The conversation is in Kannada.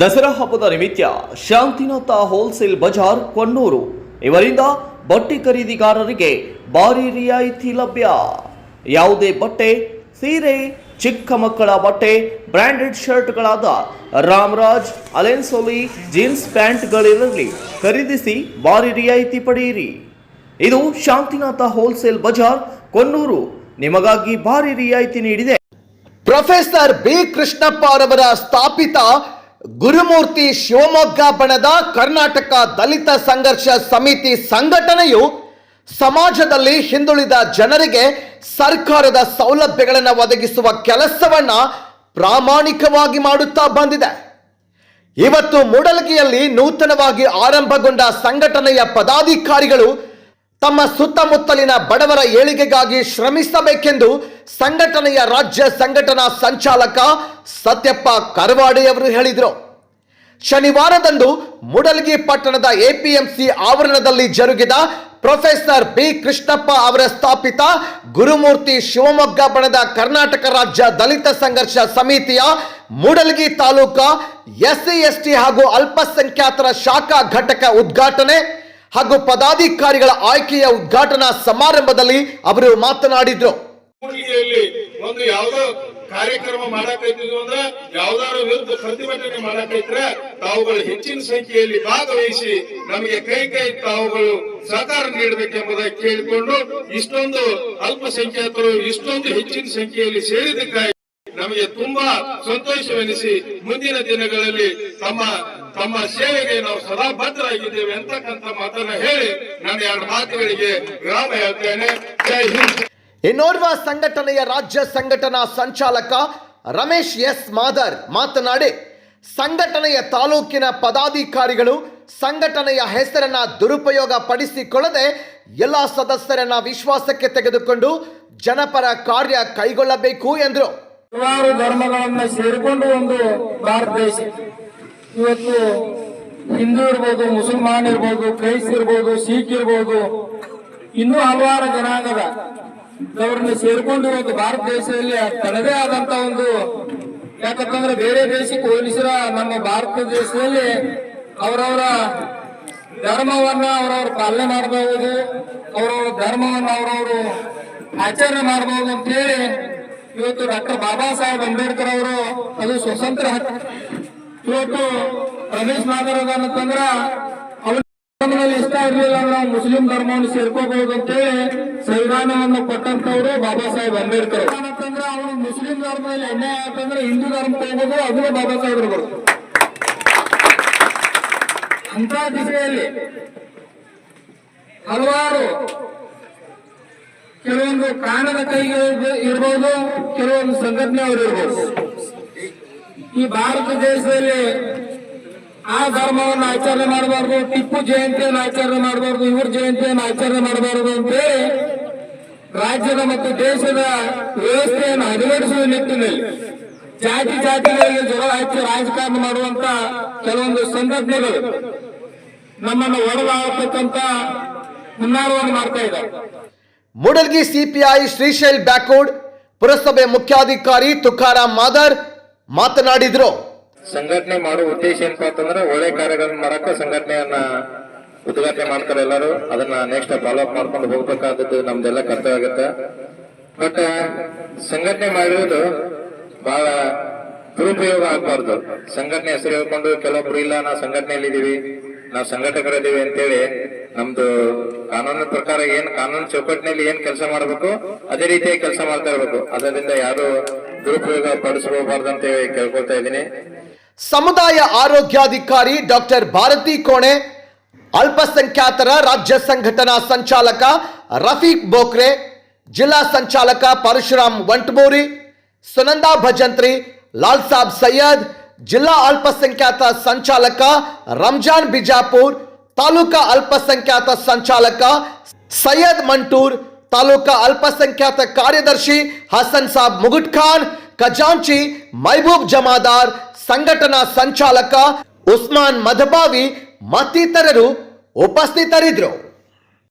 ದಸರಾ ಹಬ್ಬದ ನಿಮಿತ್ತ ಶಾಂತಿನಾಥ ಹೋಲ್ಸೇಲ್ ಬಜಾರ್, ಕೊಣ್ಣೂರು. ಇವರಿಂದ ಬಟ್ಟೆ ಖರೀದಿಗಾರರಿಗೆ ಭಾರಿ ರಿಯಾಯಿತಿ ಲಭ್ಯ. ಯಾವುದೇ ಬಟ್ಟೆ, ಸೀರೆ, ಚಿಕ್ಕ ಮಕ್ಕಳ ಬಟ್ಟೆ ಬ್ರ್ಯಾಂಡೆಡ್ ಶರ್ಟ್ಗಳಾದ ರಾಮರಾಜ್, ಅಲೆನ್ಸೋಲಿ, ಜೀನ್ಸ್ ಪ್ಯಾಂಟ್ಗಳಿರಲಿ ಖರೀದಿಸಿ ಭಾರಿ ರಿಯಾಯಿತಿ ಪಡೆಯಿರಿ. ಇದು ಶಾಂತಿನಾಥ ಹೋಲ್ಸೇಲ್ ಬಜಾರ್, ಕೊಣ್ಣೂರು. ನಿಮಗಾಗಿ ಭಾರಿ ರಿಯಾಯಿತಿ ನೀಡಿದೆ. ಪ್ರೊಫೆಸರ್ ಬಿ ಕೃಷ್ಣಪ್ಪ ಅವರ ಸ್ಥಾಪಿತ ಗುರುಮೂರ್ತಿ ಶಿವಮೊಗ್ಗ ಬಣದ ಕರ್ನಾಟಕ ದಲಿತ ಸಂಘರ್ಷ ಸಮಿತಿ ಸಂಘಟನೆಯು ಸಮಾಜದಲ್ಲಿ ಹಿಂದುಳಿದ ಜನರಿಗೆ ಸರ್ಕಾರದ ಸೌಲಭ್ಯಗಳನ್ನು ಒದಗಿಸುವ ಕೆಲಸವನ್ನ ಪ್ರಾಮಾಣಿಕವಾಗಿ ಮಾಡುತ್ತಾ ಬಂದಿದೆ. ಇವತ್ತು ಮೂಡಲಗಿಯಲ್ಲಿ ನೂತನವಾಗಿ ಆರಂಭಗೊಂಡ ಸಂಘಟನೆಯ ಪದಾಧಿಕಾರಿಗಳು ತಮ್ಮ ಸುತ್ತಮುತ್ತಲಿನ ಬಡವರ ಏಳಿಗೆಗಾಗಿ ಶ್ರಮಿಸಬೇಕೆಂದು ಸಂಘಟನೆಯ ರಾಜ್ಯ ಸಂಘಟನಾ ಸಂಚಾಲಕ ಸತ್ಯಪ್ಪ ಕರವಾಡೆಯವರು ಹೇಳಿದರು. ಶನಿವಾರದಂದು ಮೂಡಲಗಿ ಪಟ್ಟಣದ ಎಪಿಎಂಸಿ ಆವರಣದಲ್ಲಿ ಜರುಗಿದ ಪ್ರೊಫೆಸರ್ ಬಿ ಕೃಷ್ಣಪ್ಪ ಅವರ ಸ್ಥಾಪಿತ ಗುರುಮೂರ್ತಿ ಶಿವಮೊಗ್ಗ ಬಣದ ಕರ್ನಾಟಕ ರಾಜ್ಯ ದಲಿತ ಸಂಘರ್ಷ ಸಮಿತಿಯ ಮೂಡಲಗಿ ತಾಲೂಕಾ ಎಸ್ಸಿ ಎಸ್ಟಿ ಹಾಗೂ ಅಲ್ಪಸಂಖ್ಯಾತರ ಶಾಖಾ ಘಟಕ ಉದ್ಘಾಟನೆ ಹಾಗೂ ಪದಾಧಿಕಾರಿಗಳ ಆಯ್ಕೆಯ ಉದ್ಘಾಟನಾ ಸಮಾರಂಭದಲ್ಲಿ ಅವರು ಮಾತನಾಡಿದ್ರು. ಒಂದು ಯಾವ್ದೋ ಕಾರ್ಯಕ್ರಮ ಮಾಡಕೈತಿದ್ವು ಅಂದ್ರೆ ಯಾವ್ದಾರ ವಿರುದ್ಧ ಪ್ರತಿಭಟನೆ ಮಾಡಕೈತ್ರ ತಾವುಗಳು ಹೆಚ್ಚಿನ ಸಂಖ್ಯೆಯಲ್ಲಿ ಭಾಗವಹಿಸಿ ನಮಗೆ ಕೈ ಕೈ ತಾವುಗಳು ಸಹಕಾರ ನೀಡಬೇಕೆಂಬುದಾಗಿ ಕೇಳಿಕೊಂಡು ಇಷ್ಟೊಂದು ಅಲ್ಪಸಂಖ್ಯಾತರು ಇಷ್ಟೊಂದು ಹೆಚ್ಚಿನ ಸಂಖ್ಯೆಯಲ್ಲಿ ಸೇರಿದಕ್ಕಾಗಿ ನಮಗೆ ತುಂಬಾ ಸಂತೋಷವೆನಿಸಿ ಮುಂದಿನ ದಿನಗಳಲ್ಲಿ ತಮ್ಮ ತಮ್ಮ ಸೇವೆಗೆ ನಾವು ಸದಾ ಬದ್ಧರಾಗಿದ್ದೇವೆ ಅಂತಕ್ಕಂಥ ಮಾತನ್ನ ಹೇಳಿ ನನ್ನ ಎರಡು ಮಾತುಗಳಿಗೆ ವಿರಾಮ ಹೇಳ್ತೇನೆ. ಜೈ ಹಿಂದ್. ಇನ್ನೋರ್ವ ಸಂಘಟನೆಯ ರಾಜ್ಯ ಸಂಘಟನಾ ಸಂಚಾಲಕ ರಮೇಶ್ ಎಸ್ ಮಾದರ್ ಮಾತನಾಡಿ ಸಂಘಟನೆಯ ತಾಲೂಕಿನ ಪದಾಧಿಕಾರಿಗಳು ಸಂಘಟನೆಯ ಹೆಸರನ್ನ ದುರುಪಯೋಗ ಪಡಿಸಿಕೊಳ್ಳದೆ ಎಲ್ಲ ಸದಸ್ಯರನ್ನ ವಿಶ್ವಾಸಕ್ಕೆ ತೆಗೆದುಕೊಂಡು ಜನಪರ ಕಾರ್ಯ ಕೈಗೊಳ್ಳಬೇಕು ಎಂದರು. ಧರ್ಮಗಳನ್ನು ಧರ್ಮಗಳನ್ನ ಸೇರಿಕೊಂಡು ಒಂದು ಭಾರತ ದೇಶ. ಇವತ್ತು ಹಿಂದೂ ಇರ್ಬೋದು, ಮುಸಲ್ಮಾನ್ ಇರ್ಬೋದು, ಕ್ರೈಸ್ತ ಇರ್ಬೋದು, ಸಿಖ್ ಇರ್ಬೋದು, ಇನ್ನೂ ಹಲವಾರು ಜನಾಂಗದ ಅವ್ರನ್ನ ಸೇರ್ಕೊಂಡು ಇವತ್ತು ಭಾರತ ದೇಶದಲ್ಲಿ ತನ್ನದೇ ಆದಂತ ಒಂದು ಯಾಕಂತಂದ್ರೆ ಬೇರೆ ದೇಶಕ್ಕೆ ಹೋಲಿಸಿರ ನಮ್ಮ ಭಾರತ ದೇಶದಲ್ಲಿ ಅವರವರ ಧರ್ಮವನ್ನ ಅವರವ್ರ ಪಾಲನೆ ಮಾಡಬಹುದು ಅವರವರ ಧರ್ಮವನ್ನ ಅವರವರು ಆಚರಣೆ ಮಾಡಬಹುದು ಅಂತ ಹೇಳಿ ಇವತ್ತು ಡಾಕ್ಟರ್ ಬಾಬಾ ಸಾಹೇಬ್ ಅಂಬೇಡ್ಕರ್ ಅವರು ಅದು ಸ್ವತಂತ್ರ. ಇವತ್ತು ರಮೇಶ್ ಮಾದರ್ ಅಂತಂದ್ರ ಅವ್ರಲ್ಲಿ ಇಷ್ಟ ಇರಲಿಲ್ಲ ನಾವು ಮುಸ್ಲಿಂ ಧರ್ಮವನ್ನು ಸೇರ್ಕೋಬಹುದು ಅಂತ ಹೇಳಿ ಸಂವಿಧಾನವನ್ನು ಕೊಟ್ಟಂತವ್ರು ಬಾಬಾ ಸಾಹೇಬ್ ಅಂಬೇಡ್ಕರ್. ಅಂತಂದ್ರೆ ಅವನು ಮುಸ್ಲಿಂ ಧರ್ಮದಲ್ಲಿ ಅನ್ಯಾಯ ಅಂತಂದ್ರೆ ಹಿಂದೂ ಧರ್ಮಕ್ಕೆ ಹೋಗೋದು ಅದನ್ನು ಬಾಬಾ ಸಾಹೇಬ್ರು ಅಂತ ದಿಸೆಯಲ್ಲಿ ಹಲವಾರು ಕೆಲವೊಂದು ಕಾಣದ ಕೈಗೆ ಇರ್ಬೋದು, ಕೆಲವೊಂದು ಸಂಘಟನೆ ಅವರು ಇರ್ಬೋದು. ಈ ಭಾರತ ದೇಶದಲ್ಲಿ ಆ ಧರ್ಮವನ್ನು ಆಚರಣೆ ಮಾಡಬಾರ್ದು, ಟಿಪ್ಪು ಜಯಂತಿಯನ್ನು ಆಚರಣೆ ಮಾಡಬಾರ್ದು, ಇವ್ರ ಜಯಂತಿಯನ್ನು ಆಚರಣೆ ಮಾಡಬಾರ್ದು ಅಂತೇಳಿ ರಾಜ್ಯದ ಮತ್ತು ದೇಶದ ವ್ಯವಸ್ಥೆಯನ್ನು ಹದಗೆಡಿಸುವ ನಿಟ್ಟಿನಲ್ಲಿ ಜಾತಿ ಜಾತಿಗಳಿಗೆ ಜಗಳ ಹಚ್ಚಿ ರಾಜಕಾರಣ ಮಾಡುವಂತ ಕೆಲವೊಂದು ಸಂಘಟನೆಗಳು ನಮ್ಮನ್ನು ಒಡಲಾಗತಕ್ಕಂತ ಹುನ್ನಾರವನ್ನು ಮಾಡ್ತಾ ಇದ್ದಾರೆ. ಮೂಡಲ್ಗಿ ಸಿಪಿಐ ಶ್ರೀಶೈಲ್ ಬ್ಯಾಕೋಡ್ ಪುರಸಭೆ ಮುಖ್ಯಾಧಿಕಾರಿ ತುಕಾರಾಮ್ ಮಾದರ್ ಮಾತನಾಡಿದರು. ಸಂಘಟನೆ ಮಾಡುವ ಉದ್ದೇಶ ಏನಪ್ಪ ಅಂತಂದ್ರೆ ಒಳ್ಳೆ ಕಾರ್ಯಗಳನ್ನ ಮಾಡಕ್ಕೆ ಸಂಘಟನೆಯನ್ನ ಉದ್ಘಾಟನೆ ಮಾಡ್ತಾರೆ ಎಲ್ಲರೂ. ಅದನ್ನ ನೆಕ್ಸ್ಟ್ ಫಾಲೋ ಅಪ್ ಮಾಡ್ಕೊಂಡು ಹೋಗ್ಬೇಕಾದದ್ದು ನಮ್ದೆಲ್ಲ ಕರ್ತವ್ಯ ಆಗುತ್ತೆ. ಬಟ್ ಸಂಘಟನೆ ಮಾಡಿರೋದು ಬಹಳ ದುರುಪಯೋಗ ಆಗ್ಬಾರ್ದು. ಸಂಘಟನೆ ಹೆಸರು ಹೇಳ್ಕೊಂಡು ಕೆಲವೊಬ್ರು, ಇಲ್ಲ, ನಾವು ಸಂಘಟನೆಯಲ್ಲಿ ಇದೀವಿ, ನಾವು ಸಂಘಟಕರಿದ್ದೀವಿ ಅಂತೇಳಿ ನಮ್ದು ಕಾನೂನು ಪ್ರಕಾರ ಏನ್, ಕಾನೂನು ಚೌಕಟ್ಟಿನಲ್ಲಿ ಏನ್ ಕೆಲಸ ಮಾಡಬೇಕು, ಅದೇ ರೀತಿಯಾಗಿ ಕೆಲಸ ಮಾಡ್ತಾ ಇರ್ಬೇಕು. ಅದರಿಂದ ಯಾರು ದುರುಪಯೋಗ ಪಡಿಸ್ಕೋಬಾರ್ದು ಅಂತ ಹೇಳಿ ಕೇಳ್ಕೊಳ್ತಾ ಇದ್ದೀನಿ ಸಮುದಾಯ ಆರೋಗ್ಯಾಧಿಕಾರಿ ಡಾಕ್ಟರ್ ಭಾರತಿ ಕೋಣೆ ಅಲ್ಪಸಂಖ್ಯಾತರ ರಾಜ್ಯ ಸಂಘಟನಾ ಸಂಚಾಲಕ ರಫೀಕ್ ಬೋಕ್ರೆ ಜಿಲ್ಲಾ ಸಂಚಾಲಕ ಪರಶುರಾಮ್ ವಂಟಮೂರಿ ಸುನಂದಾ ಭಜಂತ್ರಿ ಲಾಲ್ ಸಾಬ್ ಸೈಯದ್ ಜಿಲ್ಲಾ ಅಲ್ಪಸಂಖ್ಯಾತ ಸಂಚಾಲಕ ರಂಜಾನ್ ಬಿಜಾಪುರ್ ತಾಲೂಕಾ ಅಲ್ಪಸಂಖ್ಯಾತ ಸಂಚಾಲಕ ಸೈಯದ್ ಮಂಟೂರ್ ತಾಲೂಕಾ ಅಲ್ಪಸಂಖ್ಯಾತ ಕಾರ್ಯದರ್ಶಿ ಹಸನ್ ಸಾಬ್ ಮುಗುಟ್ ಖಾನ್ ಖಜಾಂಚಿ, ಮೈಬೂಬ್ ಜಮಾದಾರ್, ಸಂಘಟನಾ ಸಂಚಾಲಕ ಉಸ್ಮಾನ್ ಮದಬಾವಿ ಮತ್ತಿತರರು ಉಪಸ್ಥಿತರಿದ್ದರು.